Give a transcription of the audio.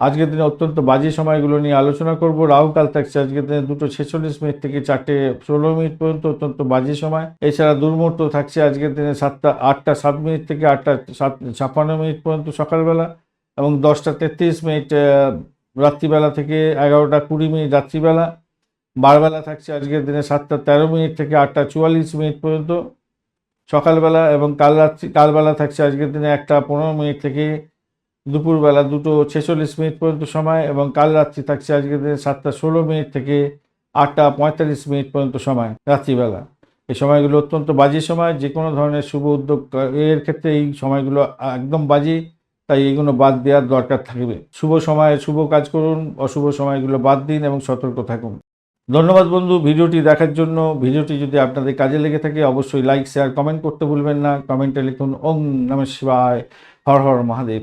আজকের দিনে অত্যন্ত বাজে সময়গুলো নিয়ে আলোচনা করব। রাহুকাল থাকছে আজকের দিনে দুটো ছেচল্লিশ মিনিট থেকে চারটে ষোলো মিনিট পর্যন্ত অত্যন্ত বাজে সময়। এছাড়া দুর্মূর্ত থাকছে আজকের দিনে সাতটা, আটটা সাত মিনিট থেকে আটটা সাত ছাপ্পান্ন মিনিট পর্যন্ত সকালবেলা এবং দশটা তেত্রিশ মিনিট রাত্রিবেলা থেকে এগারোটা কুড়ি মিনিট রাত্রিবেলা। বারবেলা থাকছে আজকের দিনে সাতটা তেরো মিনিট থেকে আটটা চুয়াল্লিশ মিনিট পর্যন্ত সকালবেলা এবং কাল রাত্রি, কালবেলা থাকছে আজকের দিনে একটা পনেরো মিনিট থেকে দুপুরবেলা দুটো ছেচল্লিশ মিনিট পর্যন্ত সময় এবং কাল রাত্রি থাকছে আজকের দিনে সাতটা ষোলো মিনিট থেকে আটটা পঁয়তাল্লিশ মিনিট পর্যন্ত সময় রাত্রিবেলা। এই সময়গুলো অত্যন্ত বাজে সময় যে কোনো ধরনের শুভ উদ্যোগ এর ক্ষেত্রে এই সময়গুলো একদম বাজে, তাই এগুলো বাদ দেওয়ার দরকার থাকবে। শুভ সময়ে শুভ কাজ করুন, অশুভ সময়গুলো বাদ দিন এবং সতর্ক থাকুন। ধন্যবাদ বন্ধু, ভিডিওটি দেখার জন্য। ভিডিওটি যদি আপনাদের কাজে লেগে থাকে, অবশ্যই লাইক, শেয়ার, কমেন্ট করতে ভুলবেন না। কমেন্টে লিখুন ওং নম শিবায়, হর হর মহাদেব।